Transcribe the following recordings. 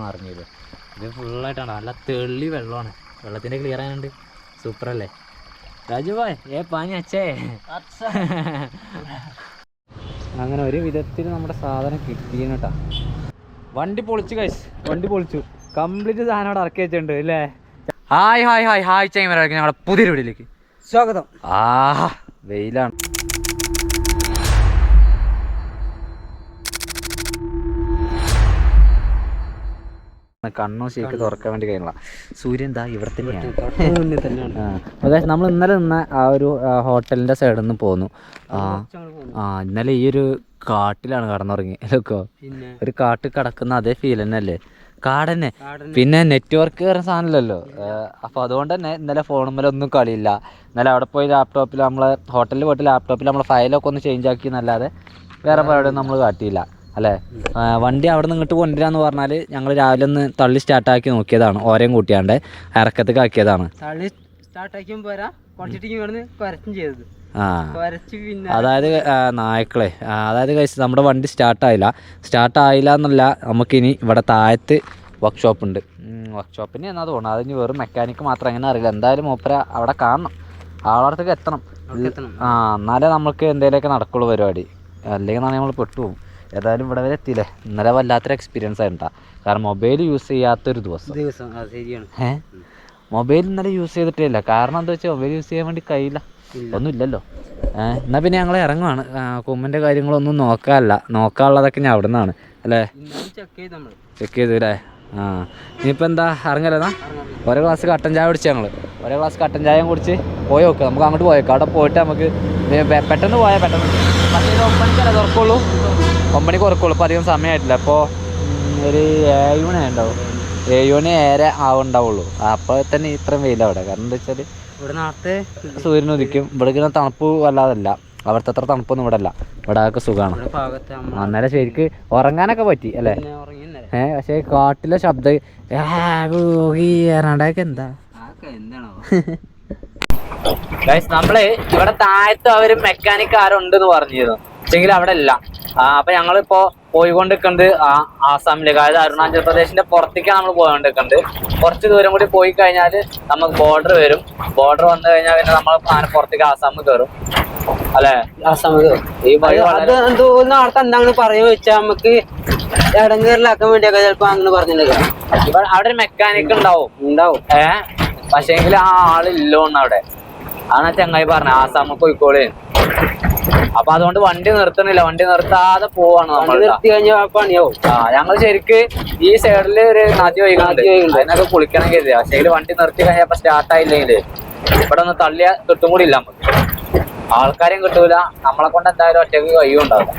നിറഞ്ഞത് ഇത് ഫുള്ളായിട്ടാണ് നല്ല തെള്ളി വെള്ളമാണ്. വെള്ളത്തിന്റെ ക്ലിയർ ആയതുകൊണ്ട് സൂപ്പർ അല്ലേ രാജു ബോയ് ഏ പാനി അച്ഛേ. അങ്ങനെ ഒരു വിധത്തിൽ നമ്മുടെ സാധനം കിട്ടിയെന്ന് കേട്ടാ. വണ്ടി പൊളിച്ചു കൈസ് വണ്ടി പൊളിച്ചു. കംപ്ലീറ്റ് സാധനം അവിടെ ഇറക്കി വെച്ചിട്ടുണ്ട് അല്ലേ? ഹായ് ഹായ് ഹായ് ഹായ് ചൈമരായിരിക്കും ഞങ്ങളുടെ പുതിയൊരു വീട്ടിലേക്ക്. സ്വാഗതം. ആ വെയിലാണ്. കണ്ണോ ശരിക്ക് തുറക്കാൻ വേണ്ടി കഴിയണില്ല സൂര്യൻ എന്താ ഇവിടെ തന്നെയാണ്. അതായത് നമ്മൾ ഇന്നലെ നിന്ന ആ ഒരു ഹോട്ടലിന്റെ സൈഡിൽ നിന്ന് പോന്നു. ആ ആ ഇന്നലെ ഈ ഒരു കാട്ടിലാണ് കടന്നുറങ്ങി. അല്ലേക്കോ ഒരു കാട്ടിൽ കിടക്കുന്ന അതേ ഫീൽ തന്നെ അല്ലേ കാടന്നെ. കാടന്നെ. പിന്നെ നെറ്റ്വർക്ക് കയറുന്ന സാധനമല്ലല്ലോ. അപ്പൊ അതുകൊണ്ട് തന്നെ ഇന്നലെ ഫോണുമ്മല ഒന്നും കളിയില്ല. ഇന്നലെ അവിടെ പോയി ലാപ്ടോപ്പിൽ നമ്മളെ ഹോട്ടലിൽ പോയിട്ട് ലാപ്ടോപ്പിൽ നമ്മളെ ഫയലൊക്കെ ഒന്ന് ചേഞ്ച് ആക്കി എന്നല്ലാതെ വേറെ പരിപാടിയൊന്നും നമ്മൾ കാട്ടിയില്ല. അല്ലേ? വണ്ടി അവിടെ നിന്ന് ഇങ്ങോട്ട് കൊണ്ടുവരാന്ന് പറഞ്ഞാൽ ഞങ്ങൾ രാവിലെ ഒന്ന് തള്ളി സ്റ്റാർട്ട് ആക്കി നോക്കിയതാണ് ഓരയും കൂട്ടിയാണ്ട് ഇറക്കത്തേക്ക് ആക്കിയതാണ്. തള്ളി സ്റ്റാർട്ടാക്കിയും പോരാ കുറച്ചിട്ടേക്കും ഇവിടുന്ന് കുരച്ചും ചെയ്തത്. ആ. കുരച്ച് പിന്നെ അതായത് നായക്കളെ അതായത് കഴിച്ച് നമ്മുടെ വണ്ടി സ്റ്റാർട്ടായില്ല. സ്റ്റാർട്ടായില്ല എന്നല്ല നമുക്കിനി ഇവിടെ താഴത്ത് വർക്ക്ഷോപ്പ് ഉണ്ട്. വർക്ക്ഷോപ്പിന് എന്നാ തോന്നുന്നു? അതിന് വെറും മെക്കാനിക്ക് മാത്രം അങ്ങനെ അറിയില്ല. എന്തായാലും മൂപ്പര അവിടെ കാണണം. ആളടുത്തേക്ക് എത്തണം. ആ എന്നാലേ നമ്മൾക്ക് എന്തെങ്കിലുമൊക്കെ നടക്കുള്ളൂ പരിപാടി. അല്ലെങ്കിൽ നമ്മൾ പെട്ടുപോകും ഏതായാലും ഇവിടെ വരെ എത്തിയില്ലേ? ഇന്നലെ വല്ലാത്തൊരു എക്സ്പീരിയൻസ് ആയിട്ടാ കാരണം മൊബൈൽ യൂസ് ചെയ്യാത്തൊരു ദിവസം. ദിവസം. ശരിയാണ്. ഏ മൊബൈൽ ഇന്നലെ യൂസ് ചെയ്തിട്ടില്ല കാരണം എന്താ വെച്ചാൽ മൊബൈൽ യൂസ് ചെയ്യാൻ വേണ്ടി കഴിയില്ല. ഒന്നുമില്ലല്ലോ ഏഹ് എന്നാൽ പിന്നെ ഞങ്ങൾ ഇറങ്ങുവാണ്. കുമ്മന്റെ കാര്യങ്ങളൊന്നും നോക്കാനല്ല നോക്കാനുള്ളതൊക്കെ ഞാൻ അവിടെ നിന്നാണ് അല്ലേ ചെക്ക് ചെയ്ത് അല്ലേ ആ. ഇനിയിപ്പോൾ എന്താ? ഇറങ്ങലെന്നാ ഒരേ ക്ലാസ് കട്ടൻ ചായ കുടിച്ച് ഞങ്ങൾ ഒരേ ഗ്ലാസ് കട്ടൻ ചായയും കുടിച്ച് പോയി നോക്കാം. നമുക്ക് അങ്ങോട്ട് പോയേക്കാം. അവിടെ പോയിട്ട് നമുക്ക് പെട്ടെന്ന് പോയാൽ പെട്ടെന്ന്. പക്ഷേ ഇത് ഒമ്പണിക്കല്ലേ തുറക്കുള്ളൂ? ഒമ്പണിക്ക് ഉറക്കുള്ളൂ ഇപ്പോൾ അധികം സമയമായിട്ടില്ല അപ്പോൾ ഒരു ഏഴ് മണി ഉണ്ടാവും ഏഴ് മണി ഏറെ ആവുണ്ടാവുള്ളൂ അപ്പോൾ തന്നെ ഇത്രയും വെയിൽ അവിടെ. കാരണം എന്താ വെച്ചാൽ ഇവിടെ നേരത്തെ സൂര്യൻ ഉദിക്കും. ഇവിടെ ഇങ്ങനെ തണുപ്പ് വല്ലാതല്ല. അവിടുത്തെ അത്ര തണുപ്പൊന്നും ഇവിടെ അല്ല. ഇവിടെ ഒക്കെ സുഖമാണ് അന്നേരം ശരിക്ക് ഉറങ്ങാനൊക്കെ പറ്റി അല്ലേ? ഏ പക്ഷേ കാട്ടിലെ ശബ്ദം ഏറണ്ടൊക്കെ എന്താ? നമ്മൾ ഇവിടെ താഴത്ത് അവർ മെക്കാനിക് ആരുണ്ടെന്ന് പറഞ്ഞിരുന്നു. പക്ഷെങ്കിൽ അവിടെ ഇല്ല. ആ അപ്പൊ ഞങ്ങളിപ്പോ പോയിക്കൊണ്ടിരിക്കുന്നത് ആ ആസാമിലേക്ക്. അതായത് അരുണാചൽ പ്രദേശിന്റെ പുറത്തേക്കാണ് നമ്മൾ പോയിക്കൊണ്ടിരിക്കുന്നത് കുറച്ച് ദൂരം കൂടി പോയി കഴിഞ്ഞാൽ നമുക്ക് ബോർഡർ വരും. ബോർഡർ വന്നു കഴിഞ്ഞാൽ പിന്നെ നമ്മൾ പുറത്തേക്ക് ആസാമിൽ കയറും അല്ലെ? ആസാമ് ഈ വഴി നേരത്തെ എന്താണ് പറയുക വെച്ചാൽ നമുക്ക് ഇടങ്ങേറിലാക്കാൻ വേണ്ടിയൊക്കെ ചിലപ്പോ അങ്ങനെ പറഞ്ഞിട്ടുണ്ട്. അവിടെ ഒരു മെക്കാനിക് ഉണ്ടാവും. ഉണ്ടാവും. ഏഹ് പക്ഷേങ്കിൽ ആ ആളില്ലോന്ന് അവിടെ. ആണ് ചങ്ങായി പറഞ്ഞത് ആസാമ് കോഴിക്കോട് അപ്പൊ അതുകൊണ്ട് വണ്ടി നിർത്തണില്ല വണ്ടി നിർത്താതെ പോവാണ് നമ്മൾ നിർത്തി കഴിഞ്ഞാൽ പണിയാവും. ആ ഞങ്ങൾ ശരിക്ക് ഈ സൈഡിൽ ഒരു നദി ഒഴുകുന്നുണ്ട്. അതിനൊക്കെ കുളിക്കണം കരുതി. പക്ഷേ വണ്ടി നിർത്തി കഴിഞ്ഞപ്പോ സ്റ്റാർട്ട് ആയില്ലെങ്കിൽ ഇവിടെ ഒന്ന് തള്ളിയ കിട്ടും കൂടി ഇല്ല നമുക്ക്. ആൾക്കാരെയും കിട്ടൂല. നമ്മളെ കൊണ്ട് എന്തായാലും ഒറ്റയ്ക്ക് കയ്യും ഉണ്ടാവില്ല.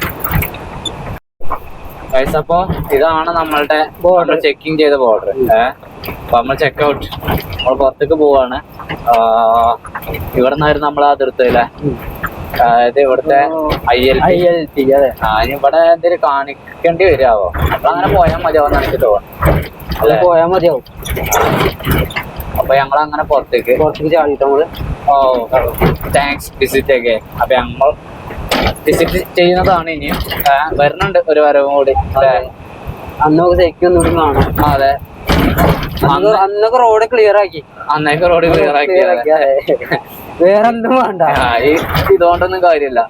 പൈസ അപ്പൊ ഇതാണ് നമ്മളുടെ ബോർഡർ ചെക്കിങ് ചെയ്ത ബോർഡർ അപ്പൊ നമ്മൾ ചെക്ക് ഔട്ട് നമ്മൾ പുറത്തേക്ക് പോവാണ്. ഇവിടെ നിന്നായിരുന്നു നമ്മൾ അതിർത്തില്ലേ അതായത് ഇവിടുത്തെ I L I L T അതെ. ഇവിടെ എന്തെങ്കിലും കാണിക്കേണ്ടി വരാവോ? അപ്പൊ അങ്ങനെ പോയാൽ മതിയാവും എനിക്ക് തോന്നുന്നു പോയാൽ മതിയാവും. അപ്പൊ ഞങ്ങൾ അങ്ങനെ പുറത്തേക്ക് പുറത്തേക്ക് ചാടിയിട്ട് നമ്മൾ? ഓ താങ്ക്സ് വിസിറ്റ് ഒക്കെ. അപ്പൊ ഞങ്ങൾ വിസിറ്റ് ചെയ്യുന്നതാണ് ഇനിയും. വരുന്നുണ്ട് ഒരു വരവും കൂടി? അന്നൊക്കെ സൈക്കിൾ ഒന്നും കാണാം അതെ. അന്ന് അന്നൊക്കെ റോഡ് ക്ലിയർ ആക്കി. അന്നൊക്കെ റോഡ് ക്ലിയർ ആക്കി. വേറെ എന്തും വേണ്ട ഇതുകൊണ്ടൊന്നും കാര്യമില്ല.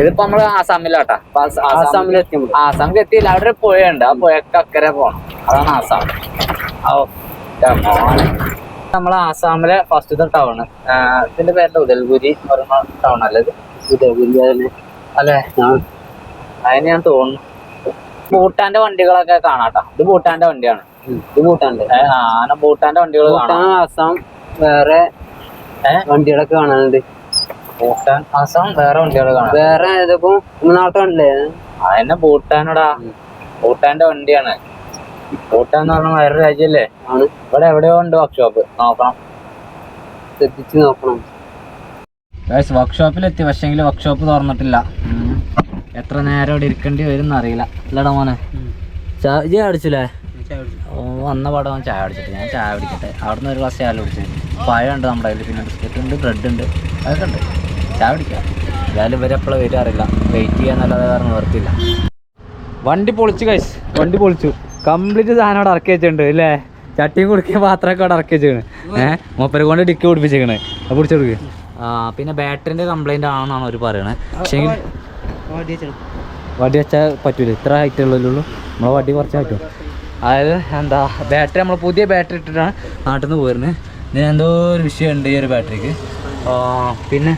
ഇതിപ്പോ നമ്മൾ ആസാമിലാട്ടാ. ആസാമിലെത്തി. ആസാമിൽ എത്തിയില്ല അവിടെ ഒരു പുഴയുണ്ട് ആ പുഴക്ക് അക്കരെ പോണം. അതാണ് ആസാം. ഓ. നമ്മളെ ആസാമിലെ ഫസ്റ്റത്തെ ടൗൺ ഇതിന്റെ പേര് ഉദൽഗുരി പറയുന്ന ടൗൺ അല്ലേ ഉദൽഗുരി അല്ലെ? അതിന് ഞാൻ തോന്നുന്നു. ഭൂട്ടാന്റെ വണ്ടികളൊക്കെ കാണാട്ടാ. ഇത് ഭൂട്ടാന്റെ വണ്ടിയാണ്. ഇത് ഭൂട്ടാന്റെ. ആന ഭൂട്ടാന്റെ വണ്ടികൾ കാണാം. ആസാം വേറെ? വണ്ടികളൊക്കെ കാണാനുണ്ട്. ഭൂട്ടാൻ? ആസാം വേറെ വണ്ടികൾ കാണാം. വേറെ ഇതിപ്പോ നാട്ടെ കണ്ടില്ലേ? അതന്നെ ഭൂട്ടാനോടാ. ഭൂട്ടാന്റെ വണ്ടിയാണ്. ഭൂട്ടാൻ എന്ന് പറഞ്ഞാൽ വേറെ രാജ്യല്ലേ? ഇവിടെ എവിടെയോ ഉണ്ട് വർക്ക്ഷോപ്പ് നോക്കണം. ശ്രദ്ധിച്ച് നോക്കണം. വർക്ക്ഷോപ്പിൽ എത്തി പക്ഷെ വർക്ക്ഷോപ്പ് തുറന്നിട്ടില്ല. എത്ര നേരം ഇവിടെ ഇരിക്കേണ്ടി വരും എന്നറിയില്ല അല്ലടാ മോനെ. ചാർജ് അടിച്ചില്ലേ ഓ വന്ന പാടെ ചായ അടിച്ചിട്ട് ഞാൻ ചായ കുടിക്കട്ടെ. അവിടുന്ന് ഒരു ഗ്ലാസ് ചായ കുടിച്ച്. പഴം ഉണ്ട് നമ്മുടെ കയ്യിൽ പിന്നെ ബിസ്ക്കറ്റ് ഉണ്ട് ബ്രെഡ് ഉണ്ട്. അതൊക്കെ ഉണ്ട്. ചായ കുടിക്കാം. എന്തായാലും ഇവരെ എപ്പോഴും വരും അറിയില്ല. വെയിറ്റ് ചെയ്യാന്നല്ലാതെ വേറെ വർക്കില്ല വണ്ടി പൊളിച്ചു കഴിച്ച് വണ്ടി പൊളിച്ചു. കംപ്ലീറ്റ് സാധനം അവിടെ ഇറക്കി വെച്ചിട്ടുണ്ട് അല്ലേ? ചട്ടിയും കുടിക്കുക പാത്രമൊക്കെ അവിടെ ഇറക്കി വെച്ചേക്കണ് ഏഹ് മൂപ്പരെ കൊണ്ട് ഡിക്കി പിടിപ്പിച്ചേക്കണ് അത് പിടിച്ചു കൊടുക്കുക ആ പിന്നെ ബാറ്ററിന്റെ കംപ്ലൈന്റ് ആണെന്നാണ് അവർ പറയണത് പക്ഷേ വടി വെച്ചാൽ പറ്റൂല. ഇത്ര ഹൈറ്റ് ഉള്ളൂ. നമ്മളെ വടി കുറച്ച് പറ്റും അതായത് എന്താ ബാറ്ററി നമ്മൾ പുതിയ ബാറ്ററി ഇട്ടിട്ടാണ് നാട്ടിൽ നിന്ന് പോയിരുന്നത് ഇതിന് എന്തോ ഒരു വിഷയമുണ്ട് ഈ ഒരു ബാറ്ററിക്ക് പിന്നെ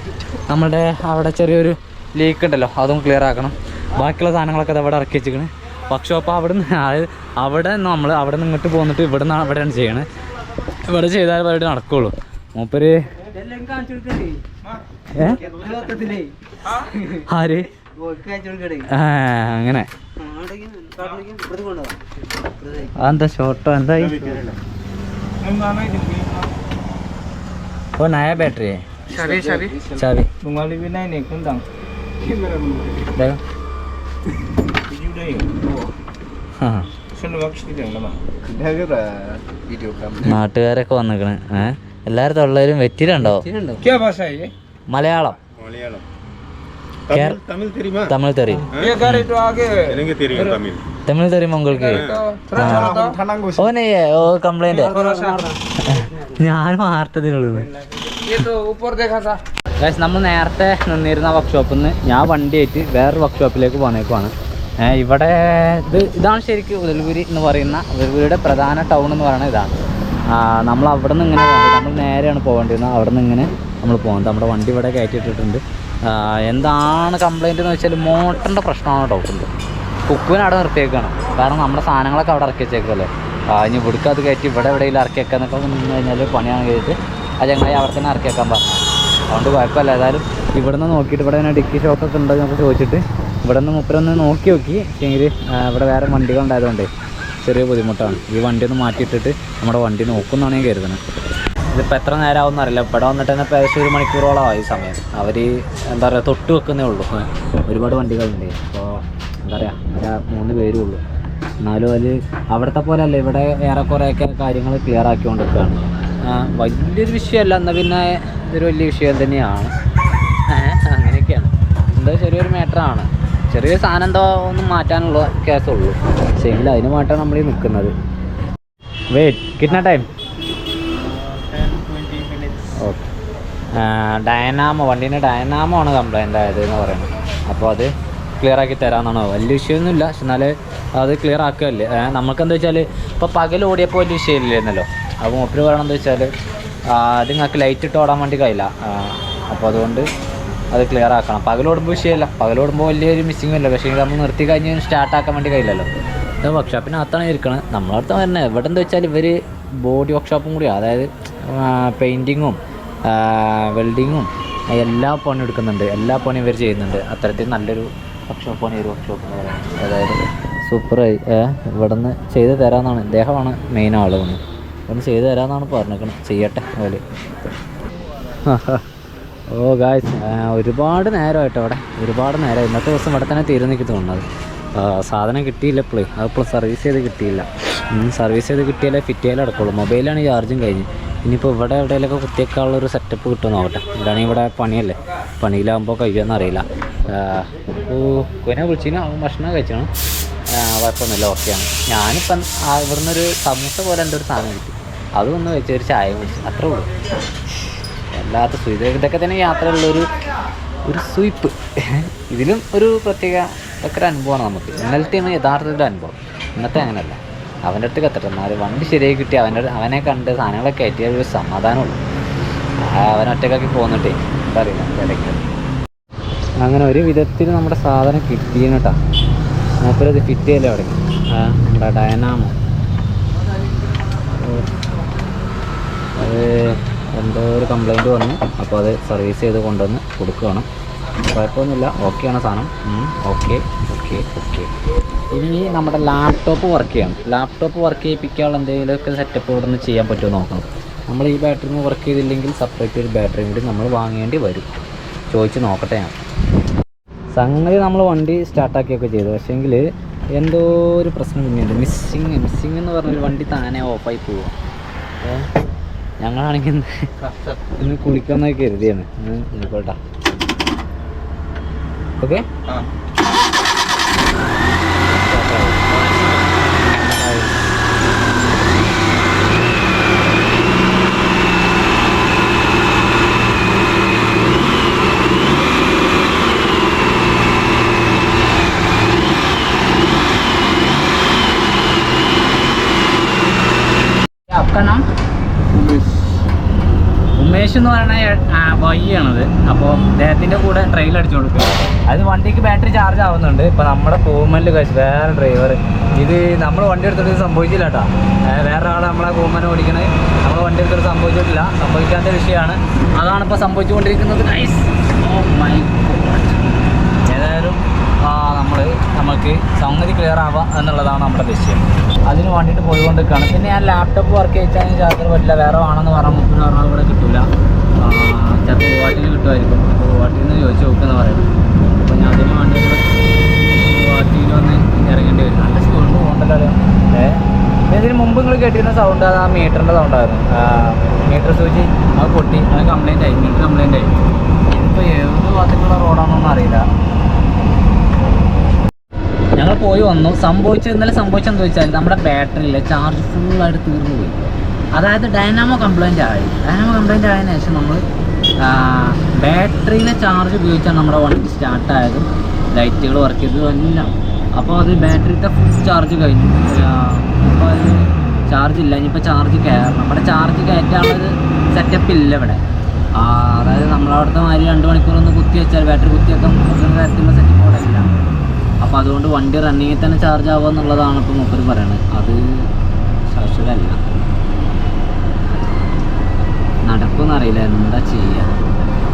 നമ്മുടെ അവിടെ ചെറിയൊരു ലീക്ക് ഉണ്ടല്ലോ അതും ക്ലിയർ ആക്കണം. ബാക്കിയുള്ള സാധനങ്ങളൊക്കെ അത് അവിടെ ഇറക്കി വെച്ചിരിക്കണ്. പക്ഷേ അപ്പോൾ അവിടെ നിന്ന് അതായത് അവിടെ നമ്മൾ അവിടെ നിന്ന് ഇങ്ങോട്ട് പോന്നിട്ട് ഇവിടെ നിന്ന് അവിടെയാണ് ചെയ്യണേ. ഇവിടെ ചെയ്താൽ പരിപാടി നടക്കുള്ളൂ. മൂപ്പര് ആര്? അങ്ങനെ. അതെന്താ ഷോർട്ടോ എന്തായി? ഓ നയ ബാറ്ററി ചാവി നാട്ടുകാരൊക്കെ വന്നിക്കണ്. ഏഹ് എല്ലാരും തൊള്ളേരും വെറ്റിലുണ്ടോ? മലയാളം. മലയാളം. தமிழ் தெரியுமா தமிழ் தெரியும் தமிழ் தெரியுமா உங்களுக்கு ഓനെ ഓ കംപ്ലൈന്റ്. ഞാൻ വാർത്തതിനുള്ളത് ഗൈസ് നമ്മൾ നേരത്തെ നിന്നിരുന്ന വർക്ക്ഷോപ്പിൽ നിന്ന് ഞാൻ വണ്ടിയായിട്ട് വേറൊരു വർക്ക്ഷോപ്പിലേക്ക് പോന്നേക്കുവാണ്. ഇവിടെ ഇത് ഇതാണ് ശരിക്കും ഉദൽപുരി എന്ന് പറയുന്ന ഉദൽപുരിയുടെ പ്രധാന ടൗൺ എന്ന് പറയുന്നത് ഇതാണ്. നമ്മൾ അവിടെ നിന്ന് ഇങ്ങനെ നമ്മൾ നേരെയാണ് പോകേണ്ടിരുന്നത്. അവിടെ നിന്ന് ഇങ്ങനെ നമ്മൾ പോകുന്നത് നമ്മുടെ വണ്ടി ഇവിടെ കയറ്റിയിട്ടിട്ടുണ്ട്. എന്താണ് കംപ്ലൈന്റ് എന്ന് വെച്ചാൽ മോട്ടറിന്റെ പ്രശ്നമാണ് ഡൗട്ടുണ്ട് കുക്കുവിനെ അവിടെ നിർത്തിയേക്കാണ്. കാരണം നമ്മുടെ സാധനങ്ങളൊക്കെ അവിടെ ഇറക്കി വെച്ചേക്കുമല്ലേ ആ ഇനി ഇവിടുക്ക് അത് കയറ്റി ഇവിടെ എവിടെയെങ്കിലും ഇറക്കി വെക്കാന്നൊക്കെ നിന്ന് കഴിഞ്ഞാൽ പണിയാണ് കഴിഞ്ഞിട്ട് ആ ചങ്ങായി അവിടെ തന്നെ ഇറക്കി വെക്കാൻ പറഞ്ഞു. അതുകൊണ്ട് കുഴപ്പമില്ല. ഏതായാലും ഇവിടെ നിന്ന് നോക്കിയിട്ട് ഇവിടെ ഇങ്ങനെ ഡിക്കി ഷോപ്പൊക്കെ ഉണ്ടോ എന്നൊക്കെ ചോദിച്ചിട്ട് ഇവിടെ നിന്ന് മുപ്പരൊന്ന് നോക്കി നോക്കി പക്ഷേങ്കിൽ ഇവിടെ വേറെ വണ്ടികളുണ്ടായതുകൊണ്ട് ചെറിയ ബുദ്ധിമുട്ടാണ്. ഈ വണ്ടി ഒന്ന് മാറ്റിയിട്ടിട്ട് നമ്മുടെ വണ്ടി നോക്കുന്നതാണ് ഞാൻ കരുതുന്നത്. ഇതിപ്പോൾ എത്ര നേരമാവും എന്നറിയില്ല ഇവിടെ വന്നിട്ട് തന്നെ ഏകദേശം ഒരു മണിക്കൂറോളമായി സമയം. അവർ എന്താ പറയുക തൊട്ട് വെക്കുന്നേ ഉള്ളൂ. ഒരുപാട് വണ്ടികളുണ്ട്. അപ്പോൾ എന്താ പറയുക മൂന്ന് പേരേ ഉള്ളൂ. എന്നാലും അതിൽ അവിടുത്തെ പോലെ അല്ല ഇവിടെ ഏറെക്കുറെയൊക്കെ കാര്യങ്ങൾ ക്ലിയർ ആക്കിക്കൊണ്ടിരിക്കുകയാണ്. വലിയൊരു വിഷയമല്ല. എന്നാൽ പിന്നെ ഇതൊരു വലിയ വിഷയം തന്നെയാണ്. അങ്ങനെയൊക്കെയാണ്. എന്താ ചെറിയൊരു മാറ്ററാണ്. ചെറിയ സാധനം എന്തോ ഒന്ന് മാറ്റാനുള്ള കേസുള്ളൂ. പക്ഷേ എങ്കിൽ അതിന് മാറ്റാണ് നമ്മൾ ഈ നിൽക്കുന്നത് വെയിറ്റ് കിട്ടുന്ന ടൈം ഓക്കെ. ഡയനാമോ വണ്ടീന്റെ ഡയനാമോ ആണ് കംപ്ലൈന്റ് ആയത് എന്ന് പറയുന്നത്. അപ്പോൾ അത് ക്ലിയർ ആക്കി തരാമെന്നാണ്. വലിയ വിഷയമൊന്നുമില്ല പക്ഷെ എന്നാൽ അത് ക്ലിയർ ആക്കുകയല്ലേ. നമുക്ക് എന്താ വെച്ചാൽ ഇപ്പോൾ പകൽ ഓടിയപ്പോൾ വലിയ വിഷയമില്ലായിരുന്നല്ലോ അപ്പോൾ മൂപ്പര് പറയണമെന്ന് വെച്ചാൽ അത് നിങ്ങൾക്ക് ലൈറ്റ് ഇട്ട് ഓടാൻ വേണ്ടി കഴിയില്ല. അപ്പോൾ അതുകൊണ്ട് അത് ക്ലിയർ ആക്കണം. പകലോടുമ്പോൾ വിഷയമല്ല പകലോടുമ്പോൾ വലിയൊരു മിസ്സിങ് ഇല്ല. പക്ഷേ നമ്മൾ നിർത്തി കഴിഞ്ഞ് സ്റ്റാർട്ട് ആക്കാൻ വേണ്ടി കഴിയില്ലല്ലോ. ഇത് വർക്ക്ഷോപ്പിനകത്താണ് ഇരിക്കണത്. നമ്മളടുത്ത് തന്നെ ഇവിടെ എന്താ വെച്ചാൽ ഇവർ ബോഡി വർക്ക്ഷോപ്പും കൂടി അതായത് പെയിന്റിങ്ങും വെൽഡിങ്ങും എല്ലാ പണിയും എടുക്കുന്നുണ്ട്. എല്ലാ പണിയും ഇവർ ചെയ്യുന്നുണ്ട്. അത്തരത്തിൽ നല്ലൊരു വർക്ക്ഷോപ്പാണ് ഈ ഒരു വർക്ക്ഷോപ്പ് എന്ന് പറയുന്നത്. അതായത് സൂപ്പറായി. ഇവിടെ നിന്ന് ചെയ്ത് തരാമെന്നാണ് ഇദ്ദേഹമാണ് മെയിൻ ആൾ വന്ന് ഒന്ന് ചെയ്ത് തരാമെന്നാണ് പറഞ്ഞേക്കണം ചെയ്യട്ടെ അതിൽ ഓ ഗായ്സ് ഒരുപാട് നേരമായിട്ട് അവിടെ. ഒരുപാട് നേരം ഇന്നത്തെ ദിവസം ഇവിടെ തന്നെ തീരുന്നിക്ക് തോന്നുന്നത്. സാധനം കിട്ടിയില്ല ഇപ്പോഴേ അതിപ്പോൾ സർവീസ് ചെയ്ത് കിട്ടിയില്ല. സർവീസ് ചെയ്ത് കിട്ടിയാലേ ഫിറ്റ് ചെയ്യാലേ അടക്കുള്ളൂ മൊബൈലാണ് ചാർജും കഴിഞ്ഞ്. ഇനിയിപ്പോൾ ഇവിടെ എവിടെയെങ്കിലൊക്കെ കുത്തിയേക്കാനുള്ള ഒരു സെറ്റപ്പ് കിട്ടുമെന്ന് നോക്കട്ടെ. ഇവിടെയാണെങ്കിൽ ഇവിടെ പണിയല്ലേ? പണിയിലാകുമ്പോൾ കഴിയുമെന്ന് അറിയില്ല. കുനെ വിളിച്ചിന്. അവൻ ഭക്ഷണം കഴിച്ചാണ് കുഴപ്പമൊന്നുമില്ല. ഓക്കെയാണ് ഞാനിപ്പം ഇവിടുന്ന് ഒരു സമൂസ പോലെ എന്റെ ഒരു സാധനം കിട്ടി. അതൊന്ന് വെച്ച് ഒരു ചായ കുടിച്ചു. അത്രേ ഉള്ളൂ. അല്ലാത്ത സുഖ. ഇതൊക്കെ തന്നെ യാത്രയുള്ളൊരു ഒരു സ്വീപ്പ്. ഇതിലും ഒരു പ്രത്യേക ഒക്കെ ഒരു അനുഭവമാണ് നമുക്ക്. ഇന്നലത്തെയാണ് യഥാർത്ഥത്തിന്റെ അനുഭവം. ഇന്നത്തെ അങ്ങനെയല്ല. അവന്റെ അടുത്ത് കത്തിട്ട്. എന്നാലും വണ്ടി ശരിയായി കിട്ടി. അവന്റെ അവനെ കണ്ട് സാധനങ്ങളൊക്കെ കയറ്റിയ ഒരു സമാധാനമുള്ളൂ. ഒറ്റക്കാക്കി പോന്നിട്ടേ എന്താ ഇടയ്ക്ക്? അങ്ങനെ ഒരു വിധത്തിൽ നമ്മുടെ സാധനം കിട്ടിയെന്ന് കേട്ടോ. മൂപ്പരത് ഫിറ്റ് ചെയ്യല്ലേ അവിടെ നമ്മുടെ ഡയനാമോ? അത് എന്തോ ഒരു കംപ്ലൈന്റ് വന്നു. അപ്പോൾ അത് സർവീസ് ചെയ്ത് കൊണ്ടുവന്ന് കൊടുക്കുകയാണ്. കുഴപ്പമൊന്നുമില്ല. ഓക്കെയാണ് സാധനം. Okay okay okay. ഇനി നമ്മുടെ ലാപ്ടോപ്പ് വർക്ക് ചെയ്യണം. ലാപ്ടോപ്പ് വർക്ക് ചെയ്യിപ്പിക്കാനുള്ള എന്തെങ്കിലുമൊക്കെ സെറ്റപ്പ് ഇവിടെ നിന്ന് ചെയ്യാൻ പറ്റുമോ നോക്കണം. നമ്മൾ ഈ ബാറ്ററി വർക്ക് ചെയ്തില്ലെങ്കിൽ സെപ്പറേറ്റ് ഒരു ബാറ്ററി കൂടി നമ്മൾ വാങ്ങേണ്ടി വരും. ചോദിച്ച് നോക്കട്ടെ ഞാൻ. സംഗതി നമ്മൾ വണ്ടി സ്റ്റാർട്ടാക്കിയൊക്കെ ചെയ്തു. പക്ഷേങ്കിൽ എന്തോ ഒരു പ്രശ്നം പിന്നെയുണ്ട്. മിസ്സിങ് മിസ്സിങ് എന്ന് പറഞ്ഞൊരു വണ്ടി താനെ ഓഫായി പോവുക ഏ? ഞങ്ങളാണെങ്കിൽ ഇന്ന് കുളിക്കാന്നൊക്കെ കരുതിയാണ്. ഓക്കെ? നേഷ് എന്ന് പറയുന്ന വയ്യാണത് അപ്പോൾ അദ്ദേഹത്തിന്റെ കൂടെ ട്രെയിൽ അടിച്ചു കൊടുക്കുക അത് വണ്ടിക്ക് ബാറ്ററി ചാർജ് ആവുന്നുണ്ട്. ഇപ്പം നമ്മുടെ കൂമനിൽ കഴിച്ച് വേറെ ഡ്രൈവർ ഇത് നമ്മൾ വണ്ടി എടുത്തിട്ട് സംഭവിച്ചില്ല കേട്ടോ വേറെ ആൾ നമ്മളെ കൂമനെ ഓടിക്കണേ നമ്മൾ വണ്ടി എടുത്തിട്ട് സംഭവിച്ചിട്ടില്ല. സംഭവിക്കാത്ത വിഷയമാണ് അതാണ് ഇപ്പോൾ സംഭവിച്ചുകൊണ്ടിരിക്കുന്നത് നൈസ് ഓ മൈ ഏതായാലും നമ്മൾ നമുക്ക് സംഗതി ക്ലിയർ ആവുക എന്നുള്ളതാണ് നമ്മുടെ ലക്ഷ്യം. അതിന് വേണ്ടിയിട്ട് പോയിക്കൊണ്ടിരിക്കുകയാണ്. പിന്നെ ഞാൻ ലാപ്ടോപ്പ് വർക്ക് ചെയ്യിച്ചാൽ ചാർജർ പറ്റില്ല. വേറെ വേണമെന്ന് പറഞ്ഞാൽ മുപ്പിന് പറഞ്ഞാൽ ഇവിടെ കിട്ടില്ല ചിലപ്പോൾ ഗുവാഹട്ടിയിൽ കിട്ടുമായിരിക്കും. അപ്പോൾ ഗുവാഹട്ടിയിൽ നിന്ന് ചോദിച്ചു നോക്കുമെന്ന് പറയുന്നത്. അപ്പോൾ ഞാൻ അതിന് വേണ്ടി ഇവിടെ ഗുവാഹട്ടിയിൽ വന്ന് ഇറങ്ങേണ്ടി വരും. നല്ല സ്കൂളിൽ പോകണ്ടല്ലോ ഏഹ് ഇതിന് മുമ്പ് നിങ്ങൾ കേട്ടിരുന്ന സൗണ്ട് അത് ആ മീറ്ററിന്റെ സൗണ്ടായിരുന്നു മീറ്റർ സൂചി അത് പൊട്ടി. അത് കംപ്ലൈന്റ് ആയി. മീറ്റർ കംപ്ലൈന്റ് ആയി. ഇതിപ്പോൾ ഏത് ഭാഗത്തേക്കുള്ള റോഡാണോ അറിയില്ല. ഞങ്ങൾ പോയി വന്നു. സംഭവിച്ചത് ഇന്നലെ സംഭവിച്ചെന്ന് ചോദിച്ചാൽ നമ്മുടെ ബാറ്ററിയിൽ ചാർജ് ഫുള്ളായിട്ട് തീർന്നു പോയി. അതായത് ഡൈനാമോ കംപ്ലൈന്റ് ആയി. ഡൈനാമോ കംപ്ലൈന്റ് ആയതിനു ശേഷം നമ്മൾ ബാറ്ററിയിലെ ചാർജ് ഉപയോഗിച്ചാണ് നമ്മുടെ വണ്ടി സ്റ്റാർട്ടായതും ലൈറ്റുകൾ വർക്ക് ചെയ്തതും എല്ലാം. അപ്പോൾ അത് ബാറ്ററിയുടെ ഫുൾ ചാർജ് കഴിഞ്ഞു. അപ്പോൾ അത് ചാർജ് ഇല്ല. ഇനിയിപ്പോൾ ചാർജ് കയറണം നമ്മുടെ ചാർജ് കയറ്റാനുള്ളത് സെറ്റപ്പ് ഇല്ല ഇവിടെ. അതായത് നമ്മളവിടുത്തെ മാതിരി രണ്ട് മണിക്കൂർ ഒന്ന് കുത്തി വെച്ചാൽ ബാറ്ററി കുത്തി വെക്കാൻ പറ്റുന്ന തരത്തിലുള്ള സെറ്റപ്പ് അവിടെ ഇല്ല. അപ്പോൾ അതുകൊണ്ട് വണ്ടി റണ്ണിങ്ങിൽ തന്നെ ചാർജ് ആവുക എന്നുള്ളതാണ് ഇപ്പോൾ മൂപ്പര് പറയുന്നത് അത് ശാശ്വതമല്ല നടക്കുമെന്ന് അറിയില്ല. എന്താ ചെയ്യുക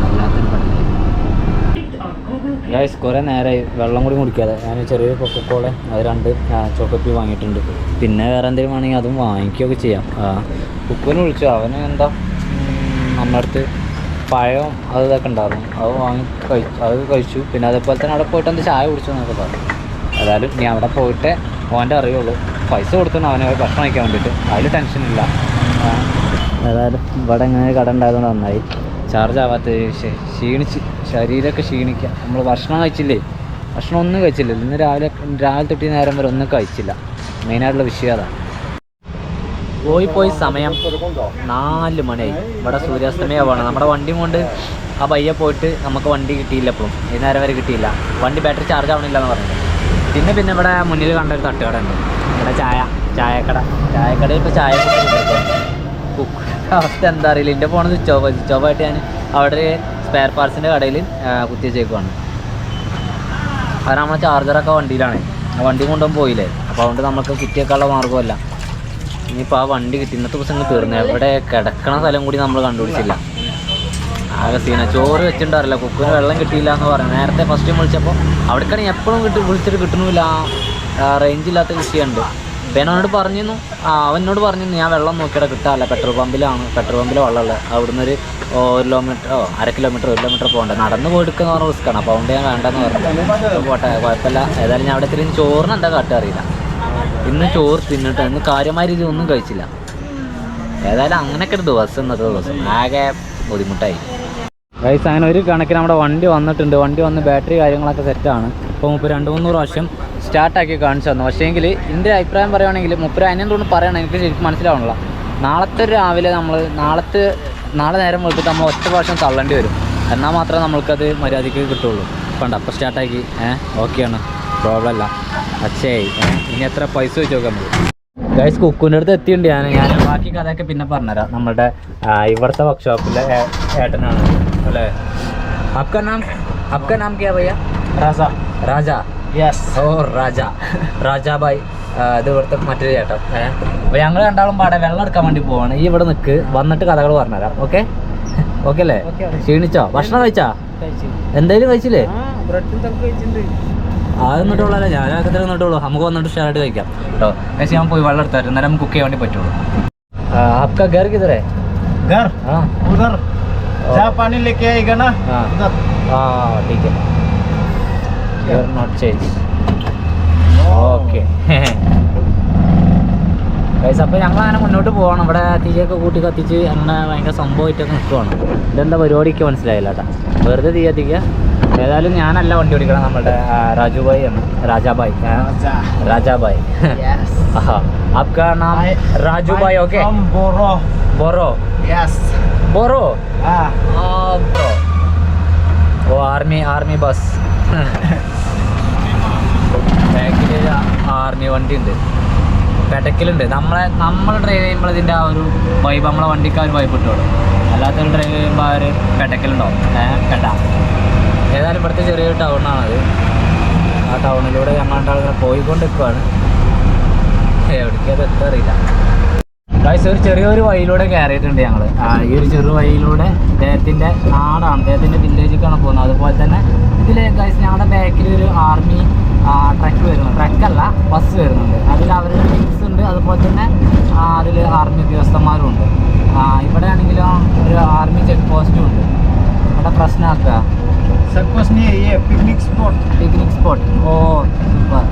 വല്ലാത്തൊരു പട്ടിലായി ഗൈസ് കുറേ നേരമായി വെള്ളം കൂടി കുടിക്കാതെ ഞാൻ ചെറിയ കൊക്കക്കോളെ അത് രണ്ട് ചോക്കപ്പി വാങ്ങിയിട്ടുണ്ട്. പിന്നെ വേറെ എന്തെങ്കിലും വേണമെങ്കിൽ അതും വാങ്ങിക്കുകയൊക്കെ ചെയ്യാം. കുക്കുവിനെ വിളിച്ചു? അവന് എന്താ? ഉം, നമ്മുടെ അടുത്ത് പഴം അത് ഇതൊക്കെ ഉണ്ടായിരുന്നു. അത് വാങ്ങി കഴിച്ചു അത് കഴിച്ചു. പിന്നെ അതേപോലെ തന്നെ അവിടെ പോയിട്ട് എന്താ ചായ കുടിച്ചു എന്നൊക്കെ പറഞ്ഞു. ഏതായാലും നീ അവിടെ പോയിട്ട് ഓന്റെ അറിയുള്ളൂ. പൈസ കൊടുത്തു അവനെ ഭക്ഷണം കഴിക്കാൻ വേണ്ടിയിട്ട്. അതിൽ ടെൻഷനില്ല ഏതായാലും ഇവിടെ ഇങ്ങനെ കട ഉണ്ടായതുകൊണ്ട് നന്നായി. ചാർജ് ആവാത്ത ക്ഷേ- ക്ഷീണിച്ച് ശരീരമൊക്കെ ക്ഷീണിക്കുക. നമ്മൾ ഭക്ഷണം കഴിച്ചില്ലേ? ഭക്ഷണം ഒന്നും കഴിച്ചില്ല. ഇന്ന് രാവിലെ രാവിലെ തൊട്ടി നേരം വരെ ഒന്നും കഴിച്ചില്ല. മെയിനായിട്ടുള്ള വിഷയം അതാണ്. പോയി പോയി സമയം നാല് മണിയായി. ഇവിടെ സൂര്യാസ്തമയമാണ്. നമ്മുടെ വണ്ടി കൊണ്ട് ആ പയ്യെ പോയിട്ട് നമുക്ക് വണ്ടി കിട്ടിയില്ല ഇപ്പോഴും വൈകുന്നേരം വരെ കിട്ടിയില്ല. വണ്ടി ബാറ്ററി ചാർജ് ആവണില്ല എന്ന് പറഞ്ഞു പിന്നെ പിന്നെ ഇവിടെ മുന്നിൽ കണ്ട ഒരു തട്ടുകട ഉണ്ട് ഇവിടെ ചായ ചായക്കട. ചായക്കടയിൽ ഇപ്പോൾ ചായ അവസ്ഥ എന്താ അറിയില്ല. എന്റെ phone switch off switch off ആയിട്ട് ഞാൻ അവിടെ സ്പെയർ പാർട്സിന്റെ കടയിൽ കുത്തി വെച്ചേക്കുവാണ് കാരണം നമ്മളെ ചാർജറൊക്കെ വണ്ടിയിലാണ്. വണ്ടി കൊണ്ടുപോകാൻ പോയില്ലേ? അപ്പോൾ അതുകൊണ്ട് നമുക്ക് കിട്ടിയേക്കാനുള്ള മാർഗമല്ല. ഇനിയിപ്പോൾ ആ വണ്ടി കിട്ടി. ഇന്നത്തെ ദിവസം തീർന്നു. എവിടെ കിടക്കണ സ്ഥലം കൂടി നമ്മൾ കണ്ടുപിടിച്ചില്ല. ആകെ സീന. ചോറ് വെച്ചിട്ടുണ്ടാവില്ല. കുക്കിന് വെള്ളം കിട്ടിയില്ല എന്ന് പറഞ്ഞു. നേരത്തെ ഫസ്റ്റ് വിളിച്ചപ്പോൾ അവിടേക്കാണെങ്കിൽ എപ്പോഴും കിട്ടി വിളിച്ചിട്ട് കിട്ടണമില്ല. റേഞ്ച് ഇല്ലാത്ത വിഷയമുണ്ട് അപ്പം എന്നോട് പറഞ്ഞിരുന്നു. അവനോട് പറഞ്ഞിരുന്നു ഞാൻ വെള്ളം നോക്കിയിട്ട് കിട്ടാല്ല പെട്രോൾ പമ്പിലാണ് പെട്രോൾ പമ്പിൽ വെള്ളമുള്ളത് അവിടുന്ന് ഒരു ഒരു കിലോമീറ്ററോ അര കിലോമീറ്റർ ഒരു കിലോമീറ്റർ പോകണ്ട. നടന്ന് പോയി എടുക്കുന്ന പറഞ്ഞ റിസ്ക്കാണ്. അപ്പോൾ അതുകൊണ്ട് ഞാൻ വേണ്ടെന്ന് പറഞ്ഞു. പോട്ടെ കുഴപ്പമില്ല. ഏതായാലും ഞാൻ അവിടെ തിരിഞ്ഞ് ചോറിന് എന്താ കാട്ടുക അറിയില്ല ഇന്ന് ചോറ് തിന്നിട്ട് ഇന്ന് കാര്യമായ രീതി ഒന്നും കഴിച്ചില്ല. ഏതായാലും അങ്ങനെയൊക്കെ ഒരു ദിവസം ഇന്നത്തെ ദിവസം. ആകെ ബുദ്ധിമുട്ടായി. ഗൈസ് അങ്ങനെ ഒരു കണക്കിന് നമ്മുടെ വണ്ടി വന്നിട്ടുണ്ട്. വണ്ടി വന്ന് ബാറ്ററി കാര്യങ്ങളൊക്കെ സെറ്റാണ് ഇപ്പോൾ മുപ്പത് രണ്ട് മൂന്ന് പ്രാവശ്യം സ്റ്റാർട്ടാക്കി കാണിച്ചു തന്നു. പക്ഷേ എങ്കിൽ എന്റെ അഭിപ്രായം പറയുകയാണെങ്കിൽ മുപ്പത് അതിനെന്തുകൊണ്ട് പറയണം. എനിക്ക് ശരിക്കും മനസ്സിലാവണില്ല. നാളത്തെ രാവിലെ നമ്മൾ നാളത്തെ നാളെ നേരം വെളുത്തിട്ട് നമ്മൾ ഒറ്റ പ്രാവശ്യം തള്ളേണ്ടി വരും. എന്നാൽ മാത്രമേ നമ്മൾക്കത് മര്യാദയ്ക്ക് കിട്ടുള്ളൂ. കണ്ട? അപ്പോൾ സ്റ്റാർട്ടാക്കി ഏഹ്? ഓക്കെയാണ്. പ്രോബ്ലം അല്ല. അച്ഛേ ഇനി എത്ര പൈസ വെച്ച് നോക്കാം നമുക്ക് ഗൈസ് കുക്കുവിൻ്റെ അടുത്ത് എത്തിയിട്ടുണ്ട് ഞാൻ ഞാൻ ബാക്കി കഥയൊക്കെ പിന്നെ പറഞ്ഞുതരാം നമ്മുടെ ആ, ഇവിടുത്തെ വർക്ക്ഷോപ്പിലെ ഏ- ഏട്ടനാണ് അല്ലേ आपका नाम आपका नाम क्या भैया राजा രാജ यस ഓ രാജ രാജാബായ് ആ, ഇത് ഇവിടുത്തെ മറ്റൊരു ചേട്ടൻ ഏഹ് അപ്പോൾ ഞങ്ങൾ രണ്ടാളും പാടെ വെള്ളം എടുക്കാൻ വേണ്ടി പോവാണ് ഈ ഇവിടെ നിൽക്ക് വന്നിട്ട് കഥകൾ പറഞ്ഞുതരാം ഓക്കെ ഓക്കെ അല്ലേ Okay, okay. ക്ഷീണിച്ചോ ഭക്ഷണം കഴിച്ചാ എന്തായാലും കഴിച്ചില്ലേ ബ്രെഡും തലക്ക് കഴിച്ചിട്ടുണ്ട് അത് നിന്നിട്ടുള്ളൂ ഞാൻ അകത്തിൽ നിന്നിട്ടുള്ളൂ നമുക്ക് വന്നിട്ട് ഷെയറായിട്ട് കഴിക്കാം കേട്ടോ പക്ഷേ ഞാൻ പോയി വെള്ളം എടുത്താൽ എന്നാലും നമുക്ക് കുക്ക് ചെയ്യാൻ വേണ്ടി പറ്റുള്ളൂ आपका घर किधर है घर हाँ उधर जहाँ पानी लेके आएगा ना हाँ उधर हाँ ठीक है you are not change okay guys അപ്പോൾ ഞങ്ങൾ അങ്ങനെ മുന്നോട്ട് പോകണം ഇവിടെ തീയൊക്കെ കൂട്ടി കത്തിച്ച് അങ്ങനെ ഭയങ്കര സംഭവമായിട്ടൊക്കെ നിൽക്കുവാണ് ഇതെന്താ പരിപാടിക്ക് മനസ്സിലായില്ല കേട്ടോ വെറുതെ തീ കത്തിക്കുക ഏതായാലും ഞാനല്ല വണ്ടി ഓടിക്കണം നമ്മുടെ രാജുഭായി ആണ്. രാജാഭായ് രാജാഭായ് ആപ്കാ നാം രാജുഭായ് ഓക്കെ. ബോറോ. ബോറോ. ബോറോ? ഓ ആർമി ആർമി ബസ്. ആർമി വണ്ടി ഉണ്ട് പെടക്കിലുണ്ട്. നമ്മളെ നമ്മൾ ഡ്രൈവ് ചെയ്യുമ്പോൾ ഇതിന്റെ ആ ഒരു വൈബ് നമ്മളെ വണ്ടിക്കാർ ഒരു വൈബ് ഇട്ടോളൂ അല്ലാത്തൊരു ഡ്രൈവ് ചെയ്യുമ്പോൾ ആ ഒരു ഏഹ് പെട്ട ഏതായാലും ഇവിടുത്തെ ചെറിയൊരു ടൗണാണത് ആ ടൗണിലൂടെ ഞങ്ങളുടെ ആളുകൾ പോയിക്കൊണ്ടിരിക്കുവാണ്. എവിടേക്ക് അത് എത്താൻ അറിയില്ല ഗൈസ് ഒരു ചെറിയൊരു വഴിയിലൂടെ കയറിയിട്ടുണ്ട് ഞങ്ങൾ ഈ ഒരു ചെറു വഴിയിലൂടെ അദ്ദേഹത്തിന്റെ നാടാണ്. അദ്ദേഹത്തിന്റെ വില്ലേജിലേക്കാണ് പോകുന്നത്. അതുപോലെ തന്നെ ഇതിൽ ഗൈസ് ഞങ്ങളുടെ ബാക്കിൽ ഒരു ആർമി ട്രക്ക് വരുന്നുണ്ട് ട്രക്കല്ല ബസ് വരുന്നുണ്ട്. അതിൽ അവരുടെ വിങ്സ് ഉണ്ട്. അതുപോലെ തന്നെ അതിൽ ആർമി ഉദ്യോഗസ്ഥന്മാരും ഉണ്ട് ഇവിടെ ആണെങ്കിലും ഒരു ആർമി ചെക്ക് പോസ്റ്റും ഉണ്ട്. അവിടെ പ്രശ്നമാക്കുക പിക്നിക് സ്പോട്ട്. Picnic spot. ഓ സൂപ്പർ.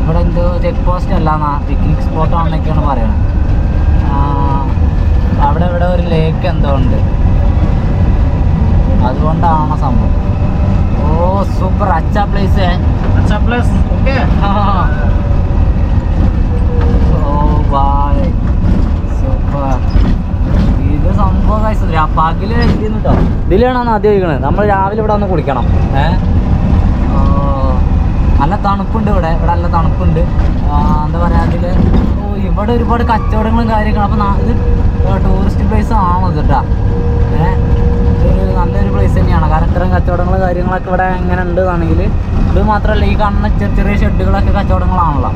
ഇവിടെ എന്തോ ചെക്ക് പോസ്റ്റ് അല്ലാന്നാ. പിക്നിക് സ്പോട്ട് ആണെന്നൊക്കെയാണ് പറയുന്നത് അവിടെ ഇവിടെ ഒരു ലേക്ക് എന്തോ ഉണ്ട്. അതുകൊണ്ടാണ് സംഭവം. ഓ സൂപ്പർ. അച്ഛ പ്ലേസ് അച്ഛ പ്ലേസ് ഓക്കെ സംഭവം കഴിച്ചില്ല പകൽ കഴിക്കുന്നുട്ടോ ഇതിലാണോ ആദ്യം കഴിക്കണത് നമ്മൾ രാവിലെ ഇവിടെ വന്ന് കുളിക്കണം. ഏ? നല്ല തണുപ്പുണ്ട് ഇവിടെ. ഇവിടെ നല്ല തണുപ്പുണ്ട്. എന്താ പറയുക അതിൽ ഇവിടെ ഒരുപാട് കച്ചവടങ്ങളും കാര്യങ്ങളും. അപ്പം ഇത് ടൂറിസ്റ്റ് പ്ലേസ് ആണോ കേട്ടാ ഏഹ് നല്ലൊരു പ്ലേസ് തന്നെയാണ്. കാരണം ഇത്തരം കച്ചവടങ്ങളും കാര്യങ്ങളൊക്കെ ഇവിടെ എങ്ങനെ ഉണ്ട് ഉണ്ടെന്നാണെങ്കിൽ ഇത് മാത്രമല്ല ഈ കാണുന്ന ചെറിയ ചെറിയ ഷെഡുകളൊക്കെ കച്ചവടങ്ങളാണല്ലോ.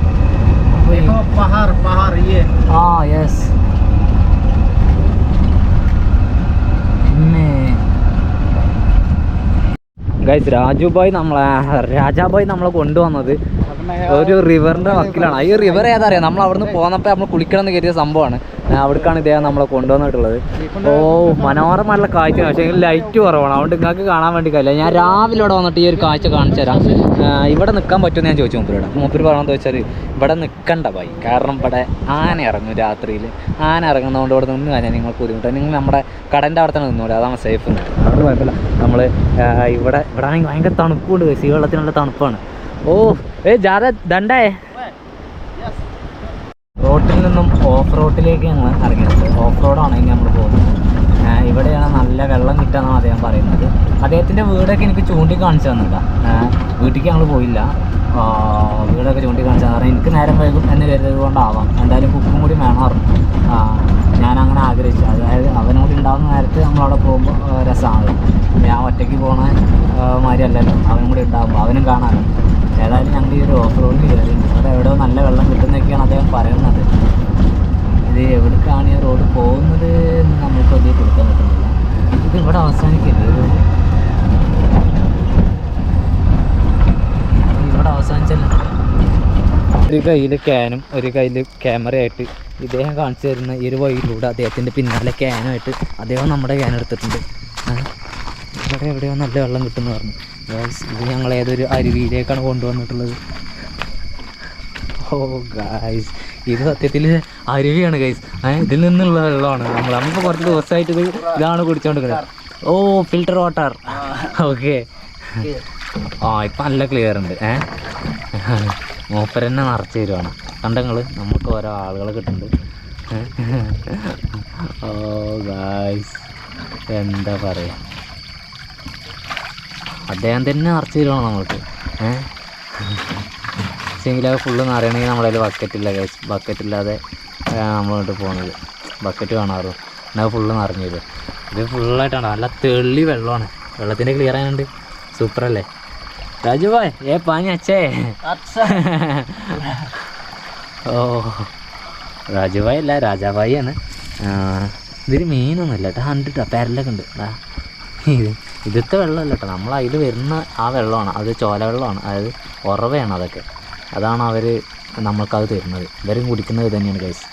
ആ യെസ് ഗൈസ് രാജുബായ് നമ്മളെ രാജാബായ് നമ്മളെ കൊണ്ടുവന്നത് ഒരു റിവറിന്റെ വക്കിലാണ്. ഈ റിവർ ഏതാ അറിയാം? നമ്മൾ അവിടുന്ന് പോന്നപ്പോ നമ്മൾ കുളിക്കണം എന്ന് കരുതിയ സംഭവമാണ്. അവിടേക്കാണ് ഇദ്ദേഹം നമ്മളെ കൊണ്ടുവന്നിട്ടുള്ളത്. ഓ മനോഹരമായിട്ടുള്ള കാഴ്ച. പക്ഷേ ലൈറ്റ് കുറവാണ്. അതുകൊണ്ട് നിങ്ങൾക്ക് കാണാൻ വേണ്ടി കഴിയില്ല. ഞാൻ രാവിലെ ഇവിടെ വന്നിട്ട് ഈ ഒരു കാഴ്ച കാണിച്ചു തരാം. ഇവിടെ നിൽക്കാൻ പറ്റുമെന്ന് ഞാൻ ചോദിച്ചു മൂപ്പരോട്. മൂപ്പര് പറഞ്ഞതെന്ന് വെച്ചാൽ ഇവിടെ നിൽക്കണ്ട പോയി കാരണം ഇവിടെ ആന ഇറങ്ങും രാത്രിയിൽ ആന ഇറങ്ങുന്നതുകൊണ്ട് ഇവിടെ നിന്ന് കഴിഞ്ഞാൽ നിങ്ങൾക്ക് ബുദ്ധിമുട്ടാണ് നിങ്ങൾ നമ്മുടെ കടന്റെ അവിടെ തന്നെ നിന്നൂടെ അതാണ് സേഫ് അതുകൊണ്ട് കുഴപ്പമില്ല. നമ്മൾ ഇവിടെ ഇവിടെ ആണെങ്കിൽ ഭയങ്കര തണുപ്പുണ്ട്. സീ വെള്ളത്തിനുള്ള തണുപ്പാണ്. ഓ ഏ ജാഥ ദണ്ടായ റോട്ടിൽ നിന്നും ഓഫ് റോഡിലേക്ക് ഞങ്ങൾ ഇറങ്ങിയത് ഓഫ് റോഡാണ് ഇനി നമ്മൾ പോകുന്നത്. ഇവിടെയാണ് നല്ല വെള്ളം കിട്ടാന്നാണ് അദ്ദേഹം പറയുന്നത്. അദ്ദേഹത്തിന്റെ വീടൊക്കെ എനിക്ക് ചൂണ്ടി കാണിച്ചു തന്നില്ല വീട്ടിലേക്ക് ഞങ്ങൾ പോയില്ല. വീടൊക്കെ ചൂണ്ടി കാണിച്ചു കാരണം എനിക്ക് നേരം വൈകും എന്ന് കരുതുകൊണ്ടാവാം എന്തായാലും കുക്കും കൂടി വേണമായിരുന്നു ഞാൻ അങ്ങനെ ആഗ്രഹിച്ചു. അതായത് അവനോട് ഉണ്ടാകുന്ന നേരത്ത് നമ്മളവിടെ പോകുമ്പോൾ രസമാണ്. ഞാൻ ഒറ്റയ്ക്ക് പോണ മാതിരി അല്ലല്ലോ അവനും കൂടി ഉണ്ടാകുമ്പോൾ അവനും കാണാമല്ലോ ഏതായാലും ഞങ്ങൾ ഈ ഒരു ഓഫ് റോഡിൽ കയറി അവിടെ എവിടെയോ നല്ല വെള്ളം കിട്ടുന്നൊക്കെയാണ് അദ്ദേഹം പറയുന്നത്. ഇത് എവിടേക്കാണ് ഈ റോഡ് പോകുന്നത് എന്ന് നമുക്ക് അതിൽ കൊടുക്കാൻ പറ്റുന്നില്ല. ഇത് ഇവിടെ അവസാനിക്കില്ല? ഇത് ഇവിടെ അവസാനിച്ചല്ലോ ഒരു കയ്യിൽ ക്യാനും ഒരു കയ്യിൽ ക്യാമറയായിട്ട് ഇദ്ദേഹം കാണിച്ചു തരുന്ന ഈ ഒരു വഴിയിലൂടെ അദ്ദേഹത്തിന്റെ പിന്നാലെ ക്യാനുമായിട്ട് അദ്ദേഹം നമ്മുടെ ക്യാൻ എടുത്തിട്ടുണ്ട്. ഇവിടെ എവിടെയോ നല്ല വെള്ളം കിട്ടുമെന്ന് പറഞ്ഞു. ഇത് ഞങ്ങൾ ഏതൊരു അരുവിയിലേക്കാണ് കൊണ്ടുവന്നിട്ടുള്ളത്? ഓ ഗായ്സ് ഇത് സത്യത്തിൽ അരുവിയാണ് ഗൈസ് ഇതിൽ നിന്നുള്ള വെള്ളമാണ്. നമ്മൾ നമ്മളിപ്പോൾ കുറച്ച് ദിവസമായിട്ട് ഇത് ഇതാണ് കുടിച്ചുകൊണ്ടിരിക്കുന്നത് ഓ ഫിൽട്ടർ വാട്ടർ ഓക്കെ ആ ഇപ്പം നല്ല ക്ലിയർ ഉണ്ട്. ഏ? മൂപ്പരെന്നെ നിറച്ച് തരുവാണ്. കണ്ടങ്ങൾ നമുക്ക് ഓരോ ആളുകളെ കിട്ടുന്നുണ്ട്. ഓ ഗായ്സ് എന്താ പറയുക അദ്ദേഹം തന്നെ നിറച്ച് തരുവാണ് നമ്മൾക്ക്. ഏഹ് ഫുള്ള് നിറയണമെങ്കിൽ നമ്മളതിൽ ബക്കറ്റില്ല ഗൈസ് ബക്കറ്റില്ലാതെ നമ്മളോട്ട് പോകുന്നത് ബക്കറ്റ് കാണാറും എന്നാൽ ഫുള്ള് നിറഞ്ഞു തരും. ഇത് ഫുള്ളായിട്ടാണ് നല്ല തെള്ളി വെള്ളമാണ്. വെള്ളത്തിന്റെ ക്ലിയർ ആയതുകൊണ്ട് സൂപ്പർ അല്ലേ એ પાણી છે ഓ രാജുഭായ് അല്ല രാജാഭായി ആണ്. ഇതിൽ മീനൊന്നുമില്ല. കേട്ടോ കണ്ടിട്ടോ പെരലൊക്കെ ഉണ്ട്. ഇത് ഇതിത്തെ വെള്ളമല്ല കേട്ടോ. നമ്മൾ അതിൽ വരുന്ന ആ വെള്ളമാണ്. അത് ചോല വെള്ളമാണ്. അതായത് ഉറവയാണ് അതൊക്കെ. അതാണ് അവർ നമ്മൾക്കത് തരുന്നത്. ഇവരും കുടിക്കുന്നത് തന്നെയാണ് കൈസ്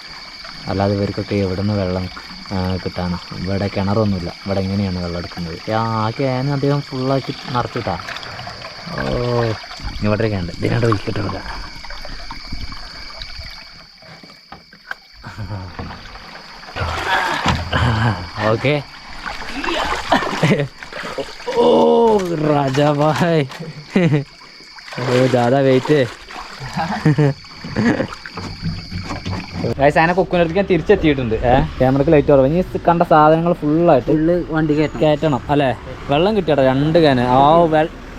അല്ലാതെ ഇവർക്കൊക്കെ എവിടെ നിന്ന് വെള്ളം കിട്ടാണ് കിട്ടാനാ? ഇവിടെ കിണറൊന്നുമില്ല. ഇവിടെ എങ്ങനെയാണ് വെള്ളം എടുക്കുന്നത്? ആ ക്യാൻ അദ്ദേഹം ഫുള്ളാക്കി നിറച്ചിട്ടാ. ഓ ഇവിടെ ഒക്കെ ഉണ്ട് ഇതിനോട് വിളിക്കട്ടില്ല ഓക്കെ. ഓ രാജാഭായ് ഓ ദാദാ വെയിറ്റ് അതിനെ കൊക്കുനടുത്ത് ഞാൻ തിരിച്ചെത്തിയിട്ടുണ്ട്. ഏഹ് ക്യാമറക്ക് ലൈറ്റ് കുറവ്. ഇനി കണ്ട സാധനങ്ങൾ ഫുള്ളായിട്ട് ഫുള്ള് വണ്ടി കയറ്റം കയറ്റണം അല്ലേ? വെള്ളം കിട്ടിയാട്ടോ രണ്ട് കാന് ആ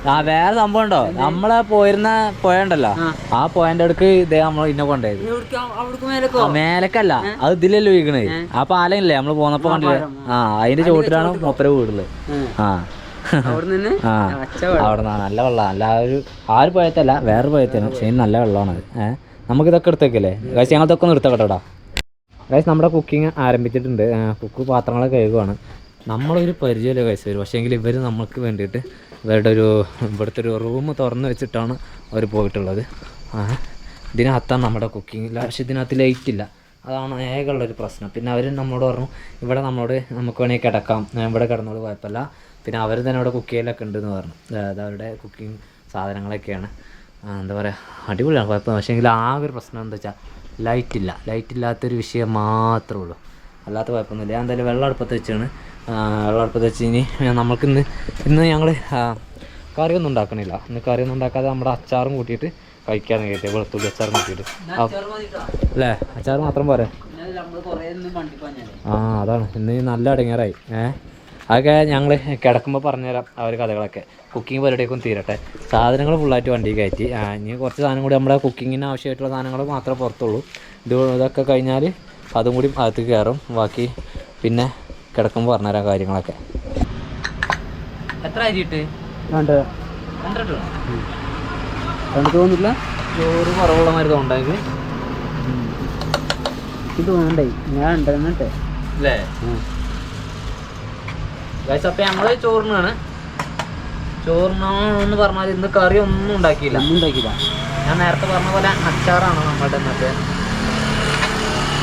ആ വേറെ സംഭവം ഉണ്ടോ? നമ്മളെ പോയിരുന്ന പുഴ ഉണ്ടല്ലോ ആ പുഴന്റെ അടുക്ക് ഇതേ നമ്മൾ ഇന്നെ കൊണ്ടായത് മേലക്കല്ല. അത് ഇതിലല്ലേ വീക്കണേ ആ പാലയില്ലേ നമ്മൾ പോന്നപ്പോ കണ്ടില്ലേ? ആ അതിന്റെ ചോട്ടിലാണ് മൊപ്പര വീടുള്ളത്. ആ. അവിടെ നല്ല വെള്ളം. അല്ല ഒരു ആ ഒരു പുഴത്തല്ല വേറെ പോയത്തേനും പക്ഷേ നല്ല വെള്ളമാണ് അത് ഏഹ് നമുക്ക് ഇതൊക്കെ എടുത്തേക്കല്ലേ ഗൈസ് ഞങ്ങളതൊക്കെ ഒന്ന് എടുത്തേക്കട്ടോ കാശ് നമ്മുടെ കുക്കിംഗ് ആരംഭിച്ചിട്ടുണ്ട്. കുക്ക് പാത്രങ്ങളൊക്കെ കഴുകുവാണ്. നമ്മളൊരു പരിചയമില്ല കാശ് വരും പക്ഷേങ്കിൽ ഇവർ നമ്മൾക്ക് വേണ്ടിയിട്ട് ഇവരുടെ ഒരു ഇവിടുത്തെ ഒരു റൂം തുറന്ന് വെച്ചിട്ടാണ് അവർ പോയിട്ടുള്ളത്. ഇതിനകത്താണ് നമ്മുടെ കുക്കിംഗ് പക്ഷേ ഇതിനകത്ത് ലൈറ്റ് ഇല്ല. അതാണ് ഏകമുള്ളൊരു പ്രശ്നം. പിന്നെ അവർ നമ്മളോട് പറഞ്ഞു ഇവിടെ നമ്മളോട് നമുക്ക് വേണമെങ്കിൽ കിടക്കാം. ഇവിടെ കിടന്നോട് കുഴപ്പമില്ല. പിന്നെ അവർ തന്നെ അവിടെ കുക്ക് ചെയ്യലൊക്കെ ഉണ്ടെന്ന് പറഞ്ഞു. അതായത് അവരുടെ കുക്കിംഗ് സാധനങ്ങളൊക്കെയാണ്. എന്താ പറയുക അടിപൊളിയാണ് കുഴപ്പം പക്ഷേങ്കിൽ ആകെ ഒരു പ്രശ്നം എന്താ വെച്ചാൽ ലൈറ്റ് ഇല്ല. ലൈറ്റ് ഇല്ലാത്തൊരു വിഷയം മാത്രമേ ഉള്ളൂ. അല്ലാത്ത കുഴപ്പമൊന്നുമില്ല. ഞാൻ എന്തായാലും വെള്ളം അടുപ്പത്ത് വെച്ചാണ്. വെള്ളം അടുപ്പത്ത് വെച്ച് ഇനി നമുക്ക് ഇന്ന് ഇന്ന് ഞങ്ങൾ കറിയൊന്നും ഉണ്ടാക്കണില്ല. ഇന്ന് കറിയൊന്നും ഉണ്ടാക്കാതെ നമ്മുടെ അച്ചാറും കൂട്ടിയിട്ട് കഴിക്കാന്ന് കരുതിയത് വെളുത്തുള്ളി അച്ചാറും കൂട്ടിയിട്ട്. അല്ലേ? അച്ചാർ മാത്രം പോരെ? ആ അതാണ്. ഇന്ന് നല്ല അടങ്ങാറായി. ഏഹ് അതൊക്കെ ഞങ്ങൾ കിടക്കുമ്പോൾ പറഞ്ഞുതരാം ആ ഒരു കഥകളൊക്കെ. കുക്കിംഗ് പരിപാടിയൊക്കെ തീരട്ടെ. സാധനങ്ങൾ ഫുള്ളായിട്ട് വണ്ടി കയറ്റി. ഇനി കുറച്ച് സാധനം കൂടി നമ്മുടെ കുക്കിങ്ങിന് ആവശ്യമായിട്ടുള്ള സാധനങ്ങൾ മാത്രമേ പുറത്തുള്ളൂ. ഇത് ഇതൊക്കെ കഴിഞ്ഞാൽ അതും കൂടി അകത്ത് കയറും. ബാക്കി പിന്നെ കിടക്കുമ്പോൾ പറഞ്ഞുതരാം കാര്യങ്ങളൊക്കെ. എത്ര അരിയിട്ട്? വേണ്ട രണ്ടിട്ട് കണ്ടു തോന്നില്ല? ചോറ് കുറവുള്ള മാതിരി തോന്നുണ്ടെങ്കിൽ ഇത് വേണ്ടേ? ഞാൻ ഉണ്ടെന്നിട്ടെ അല്ലേ ഗൈസ് അപ്പം ഞങ്ങൾ ചോറിനാണ്. ചോറിനാണെന്ന് പറഞ്ഞാൽ ഇന്ന് കറി ഒന്നും ഉണ്ടാക്കിയില്ല. ഒന്നും ഉണ്ടാക്കിയില്ല. ഞാൻ നേരത്തെ പറഞ്ഞ പോലെ അച്ചാറാണ് നമ്മുടെ ഇന്നത്തെ.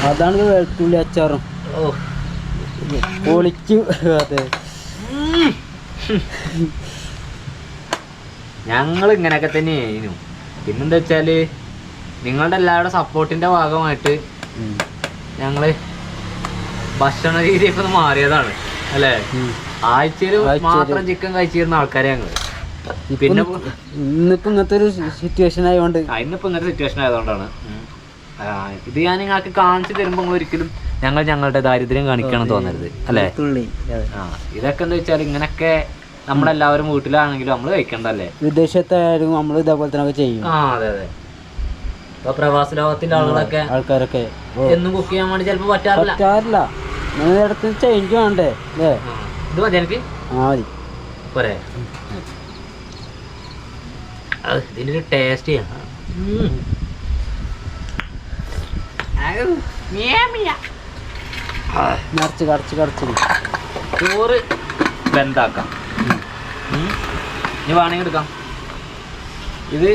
അതാണ് വെളുത്തുള്ളി അച്ചാറും. ഓ. പൊളിച്ചു അതെ. ഞങ്ങൾ ഇങ്ങനെയൊക്കെ തന്നെയായിരുന്നു പിന്നെന്താ വെച്ചാൽ നിങ്ങളുടെ എല്ലാവരുടെ സപ്പോർട്ടിന്റെ ഭാഗമായിട്ട് ഞങ്ങൾ ഭക്ഷണ രീതി ഇപ്പൊ ഒന്ന് മാറിയതാണ്. അല്ലേ? ആഴ്ചയിൽ മാത്രം ചിക്കൻ കഴിച്ചിരുന്ന ആൾക്കാരെ ഞങ്ങൾ പിന്നെ ഇന്നിപ്പോ ഇങ്ങനത്തെ ഒരു സിറ്റുവേഷൻ ആയതുകൊണ്ട് ഇന്നിപ്പോ ഇങ്ങനത്തെ സിറ്റുവേഷൻ ആയതുകൊണ്ടാണ്. ഇത് ഞാൻ നിങ്ങൾക്ക് കാണിച്ചു തരുമ്പോൾ നിങ്ങൾ ഒരിക്കലും ഞങ്ങൾ ഞങ്ങളുടെ ദാരിദ്ര്യം കാണിക്കണം തോന്നരുത് അല്ലേ? ആ ഇതൊക്കെ എന്താ വെച്ചാൽ ഇങ്ങനൊക്കെ നമ്മളെല്ലാവരും വീട്ടിലാണെങ്കിലും നമ്മൾ കഴിക്കണ്ടല്ലേ വിദേശത്തായാലും നമ്മൾ ഇതേപോലെ തന്നെ ഒക്കെ ചെയ്യും. ആ അതെ അതെ. ഇപ്പൊ പ്രവാസ ലോകത്തിന്റെ ആളുകളൊക്കെ ആൾക്കാരൊക്കെ. എന്നും കുക്ക് ചെയ്യാൻ വേണ്ടി ചിലപ്പോ പറ്റാറില്ല. പറ്റാറില്ല. ഇടത്ത് ചേഞ്ച് വേണ്ടേ? അല്ലേ? ഇത് മതി എനിക്ക്. ആ മതി. പോരെ. ഇതിന്റെ ഒരു ടേസ്റ്റ് നിറച്ച് കറച്ച് കറച്ച് ചോറ് ബന്ധാക്കാം. ഇനി വേണമെങ്കിൽ എടുക്കാം. ഇത്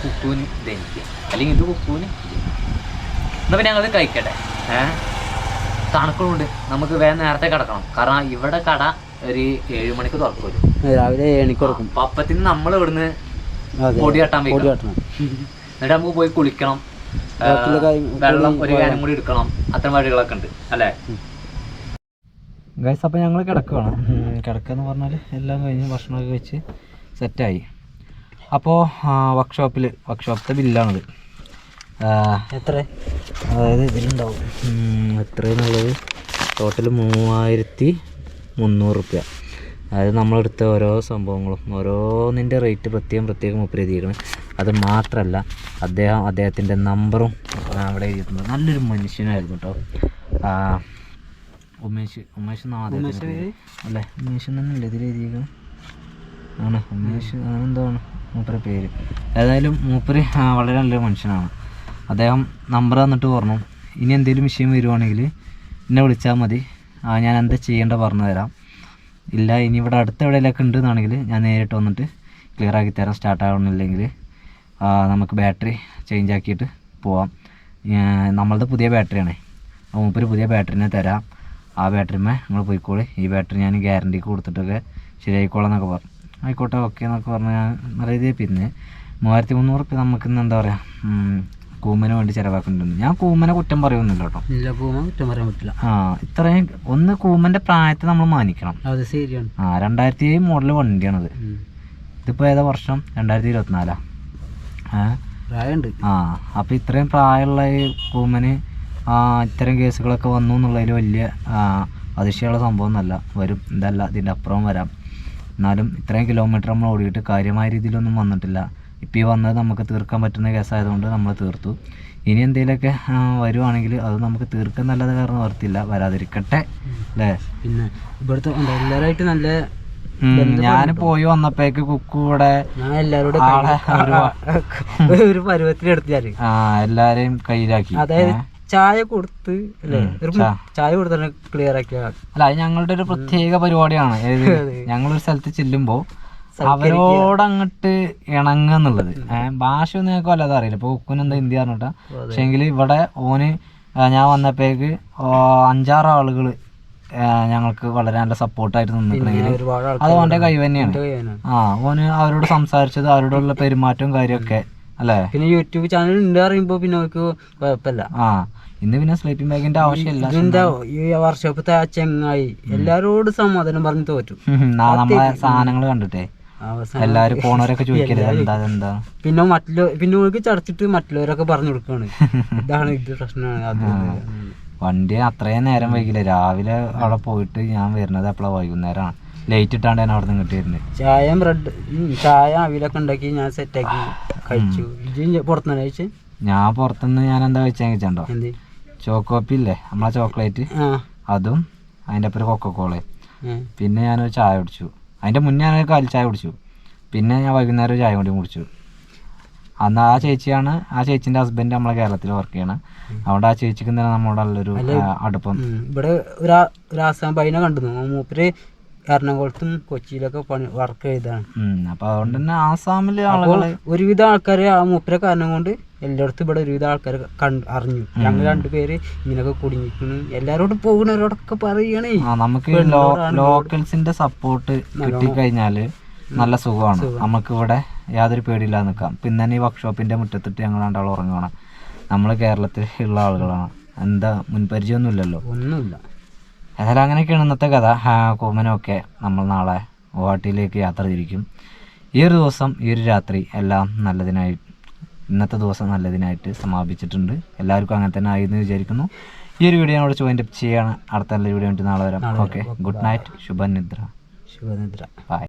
കുക്കൂന് ധനിക്കുക അല്ലെങ്കിൽ ഇത് കുക്കൂന് എന്നാൽ പിന്നെ ഞങ്ങൾ കഴിക്കട്ടെ. ഏ? തണുക്കുണ്ട് നമുക്ക് വേഗം നേരത്തെ കിടക്കണം. കാരണം ഇവിടെ കട ഒരു ഏഴ് മണിക്ക് തുറക്കും രാവിലെ ഏണിക്ക് തുറക്കും. അപ്പൊ അപ്പത്തിന് നമ്മൾ ഇവിടുന്ന് പൊടി തട്ടാൻ പോയി എന്നിട്ട് നമുക്ക് പോയി കുളിക്കണം. വെള്ളം ഒരു കാര്യം കൂടി എടുക്കണം. അത്തരം വഴികളൊക്കെ ഉണ്ട് അല്ലേ? ഗൈസ് അപ്പോൾ ഞങ്ങൾ കിടക്കുകയാണ് കിടക്കുക എന്ന് പറഞ്ഞാൽ എല്ലാം കഴിഞ്ഞ് ഭക്ഷണമൊക്കെ കഴിച്ച് സെറ്റായി. അപ്പോൾ വർക്ക്ഷോപ്പിൽ വർക്ക്ഷോപ്പിലത്തെ ബില്ലാണിത്. എത്ര? അതായത് ഇതിലുണ്ടാവും. ഉം, എത്രയെന്നുള്ളത് ടോട്ടൽ മൂവായിരത്തി മുന്നൂറ് റുപ്യ. അതായത് നമ്മളെടുത്ത ഓരോ സംഭവങ്ങളും ഓരോന്നിന്റെ റേറ്റ് പ്രത്യേകം പ്രത്യേകം ഒപ്പം എഴുതിയിരിക്കണം അത് മാത്രമല്ല അദ്ദേഹം അദ്ദേഹത്തിന്റെ നമ്പറും അവിടെ എഴുതിയിട്ടുണ്ട്. നല്ലൊരു മനുഷ്യനായിരുന്നു കേട്ടോ ഉമേഷ് ഉമേഷ് എന്നാണ്. അല്ലേ? ഉമേഷ് തന്നെയല്ലേ ഇതിൽ എഴുതിയിരിക്കണം? ആണ്. ഉമേഷ് അങ്ങനെന്തോണ് മൂപ്പരെ പേര്? ഏതായാലും മൂപ്പര് വളരെ നല്ലൊരു മനുഷ്യനാണ്. അദ്ദേഹം നമ്പർ തന്നിട്ട് പറഞ്ഞു ഇനി എന്തെങ്കിലും വിഷയം വരുവാണെങ്കിൽ എന്നെ വിളിച്ചാൽ മതി. ഞാൻ എന്താ ചെയ്യേണ്ടത് പറഞ്ഞു തരാം ഇല്ല ഇനി ഇവിടെ അടുത്ത് എവിടെയെങ്കിലൊക്കെ ഉണ്ടെന്നാണെങ്കിൽ ഞാൻ നേരിട്ട് വന്നിട്ട് ക്ലിയർ ആക്കി തരാം. സ്റ്റാർട്ട് ആവണില്ലെങ്കിൽ നമുക്ക് ബാറ്ററി ചേഞ്ച് ആക്കിയിട്ട് പോവാം. നമ്മളുടെ പുതിയ ബാറ്ററിയാണ് മൂപ്പര് പുതിയ ബാറ്ററിനെ തരാം. ആ ബാറ്ററിമേ നിങ്ങൾ പോയിക്കോളി. ഈ ബാറ്ററി ഞാൻ ഗ്യാരണ്ടിക്ക് കൊടുത്തിട്ടൊക്കെ ശരിയായിക്കോളാം എന്നൊക്കെ പറഞ്ഞു. ആയിക്കോട്ടെ ഓക്കെ എന്നൊക്കെ പറഞ്ഞ് ഞാൻ നല്ല രീതിയിൽ പിന്നെ മൂവായിരത്തി മുന്നൂറ് റുപ്യ നമുക്ക് എന്താ പറയുക കൂമ്മന് വേണ്ടി ചെലവാക്കുന്നുണ്ട്. ഞാൻ കൂമനെ കുറ്റം പറയുന്നില്ല കേട്ടോ. ഇല്ല കൂമ കുറ്റം പറയാൻ പറ്റില്ല. ആ ഇത്രയും ഒന്ന് കൂമന്റെ പ്രായത്തെ നമ്മൾ മാനിക്കണം. അത് ശരിയാണ്. ആ രണ്ടായിരത്തി ഏഴ് മോഡൽ വണ്ടിയാണത് ഇതിപ്പോൾ ഏതാ വർഷം? രണ്ടായിരത്തി ഇരുപത്തിനാലാ പ്രായമുണ്ട് ആ അപ്പോൾ ഇത്രയും പ്രായമുള്ള ഈ കൂമന് ആ, ഇത്തരം കേസുകളൊക്കെ വന്നു എന്നുള്ളതിൽ വലിയ അതിശയമുള്ള സംഭവം എന്നല്ല വരും. ഇതല്ല ഇതിന്റെ അപ്പുറം വരാം. എന്നാലും ഇത്രയും കിലോമീറ്റർ നമ്മൾ ഓടിയിട്ട് കാര്യമായ രീതിയിലൊന്നും വന്നിട്ടില്ല. ഇപ്പോൾ ഈ വന്നത് നമുക്ക് തീർക്കാൻ പറ്റുന്ന കേസായതുകൊണ്ട് നമ്മൾ തീർത്തു. ഇനി എന്തെങ്കിലുമൊക്കെ വരുവാണെങ്കിൽ അത് നമുക്ക് തീർക്കാൻ നല്ലത് കാരണം വർത്തില്ല വരാതിരിക്കട്ടെ. അല്ലേ? പിന്നെ ഇവിടുത്തെ എല്ലാവരുമായിട്ട് നല്ല ഞാൻ പോയി വന്നപ്പോഴേക്ക് കുക്കൂടെ ഒരു പരുവത്തിലെടുത്ത് ഞാൻ. ആ എല്ലാരെയും കയ്യിലാക്കി. അതായത്? ചായ കൊടുത്ത് ചായ കൊടുത്താണ് ക്ലിയർ ആക്കിയ അല്ല അത് ഞങ്ങളുടെ ഒരു പ്രത്യേക പരിപാടിയാണ്. ഞങ്ങളൊരു സ്ഥലത്ത് ചെല്ലുമ്പോൾ. അവരോട് അങ്ങോട്ട് ഇണങ്ങുക എന്നുള്ളത്. ഭാഷ ഒന്നും ഞങ്ങൾക്ക് വല്ലാതെ അറിയില്ല. ഇപ്പൊ ഉക്കുന് എന്താ ഹിന്ദി പറഞ്ഞിട്ടാ? പക്ഷെ എങ്കിൽ ഇവിടെ ഓന് ഞാൻ വന്നപ്പോഴേക്ക് അഞ്ചാറ് ആളുകൾ ഞങ്ങൾക്ക് വളരെ നല്ല സപ്പോർട്ടായിട്ട് നിന്നിട്ടുണ്ടെങ്കിൽ അത് ഓന്റെ കഴിവ് തന്നെയാണ്. ആ ഓന് അവരോട് സംസാരിച്ചത് അവരോടുള്ള പെരുമാറ്റവും കാര്യമൊക്കെ അല്ലേ? പിന്നെ യൂട്യൂബ് ചാനൽ ഉണ്ട് പറയുമ്പോ പിന്നെ അവർക്ക് കുഴപ്പമില്ല ആ ഇന്ന് പിന്നെ സ്ലീപ്പിംഗ് ബാഗിന്റെ ആവശ്യമില്ല ഇതെന്താ? ഈ ആ ചെങ്ങായി എല്ലാരോടും സമാധാനം പറഞ്ഞ് തോറ്റു. നമ്മളെ സാധനങ്ങൾ കണ്ടിട്ടേ. എല്ലാരും പോണവരൊക്കെ ചോദിക്കരുത് എന്താ എന്താ? പിന്നെ മറ്റുള്ള പിന്നെ ഓൾക്ക് ചടച്ചിട്ട് മറ്റുള്ളവരൊക്കെ പറഞ്ഞു കൊടുക്കാണ്. ഇതാണ് ഇത് പ്രശ്നമാണ് അത്. വണ്ടി അത്രയും നേരം വൈകില്ല? രാവിലെ അവിടെ പോയിട്ട് ഞാൻ വരുന്നത് എപ്പോഴാണ് വൈകുന്നേരമാണ് ലേറ്റ് ഇട്ടാണ്ട് ഞാൻ അവിടെ നിന്ന് കിട്ടിയിരുന്നത് ചായ ബ്രെഡ് ചായ അവിലൊക്കെ ഉണ്ടാക്കി ഞാൻ സെറ്റാക്കി കഴിച്ചു. ഇജ്ജ് പുറത്തുനിന്ന് കഴിച്ച്? ഞാൻ പുറത്തുനിന്ന് ഞാൻ എന്താ കഴിച്ചാൽ കഴിച്ചോ ചോക്കോപ്പി ഇല്ലേ? നമ്മളെ ചോക്ലേറ്റ് അതും അതിന്റെ ഒപ്പം കൊക്കക്കോളയും കോളേ പിന്നെ ഞാനൊരു ചായ കുടിച്ചു. അതിന്റെ മുന്നേ ഞാൻ കാലി ചായ കുടിച്ചു പിന്നെ ഞാൻ വൈകുന്നേരം ഒരു ചായ കൂടി കുടിച്ചു അന്ന് ആ ചേച്ചിയാണ് ആ ചേച്ചിന്റെ ഹസ്ബൻഡ് നമ്മളെ കേരളത്തിൽ വർക്ക് ചെയ്യണം അതുകൊണ്ട് ആ ചേച്ചിക്ക് തന്നെ നമ്മളോട് നല്ലൊരു അടുപ്പം ഇവിടെ ഒരു ആസാം പയ്യനെ കണ്ടിരുന്നു മൂപ്പര് എറണാകുളത്തും കൊച്ചിയിലൊക്കെ പണി വർക്ക് ചെയ്താണ്. അപ്പൊ അതുകൊണ്ട് തന്നെ ആസാമിലെ ആളുകളെ ഒരുവിധ ആൾക്കാര് ആ മൂപ്പരെ കാരണം കൊണ്ട് എല്ലായിടത്തും ഇവിടെ ഒരുവിധ ആൾക്കാർ കണ്ട് അറിഞ്ഞു. ഞങ്ങൾ രണ്ടുപേര് ഇങ്ങനെയൊക്കെ കുടുങ്ങിക്കുന്നു എല്ലാരോടും പോകുന്നവരോടൊക്കെ പറയണേ. നമുക്ക് ലോക്കൽസിന്റെ സപ്പോർട്ട് കിട്ടിക്കഴിഞ്ഞാൽ നല്ല സുഖമാണ്. നമുക്ക് ഇവിടെ യാതൊരു പേടിയില്ലാതെ നിൽക്കാം പിന്നെ ഈ വർക്ക്ഷോപ്പിന്റെ മുറ്റത്തിട്ട് ഞങ്ങൾ രണ്ടാളും ഉറങ്ങണം നമ്മൾ കേരളത്തിൽ ഉള്ള ആളുകളാണ്. എന്താ മുൻപരിചയൊന്നുമില്ലല്ലോ ഒന്നുമില്ല. ഏതായാലും അങ്ങനെയൊക്കെയാണ് ഇന്നത്തെ കഥ. കോമനൊക്കെ നമ്മൾ നാളെ ഗുവാഹട്ടിയിലേക്ക് യാത്ര തിരിക്കും. ഈ ഒരു ദിവസം ഈ ഒരു രാത്രി എല്ലാം നല്ലതിനായി ഇന്നത്തെ ദിവസം നല്ലതിനായിട്ട് സമാപിച്ചിട്ടുണ്ട്. എല്ലാവർക്കും അങ്ങനെ തന്നെ ആയി എന്ന് വിചാരിക്കുന്നു. ഈ ഒരു വീഡിയോ ഞങ്ങളോട് ചോദ്യം ചെയ്യാണ്. അടുത്ത നല്ല വീഡിയോ നാളെ വരാം. ഓക്കെ ഗുഡ് നൈറ്റ് ശുഭനിദ്ര. ശുഭനിദ്ര. ബൈ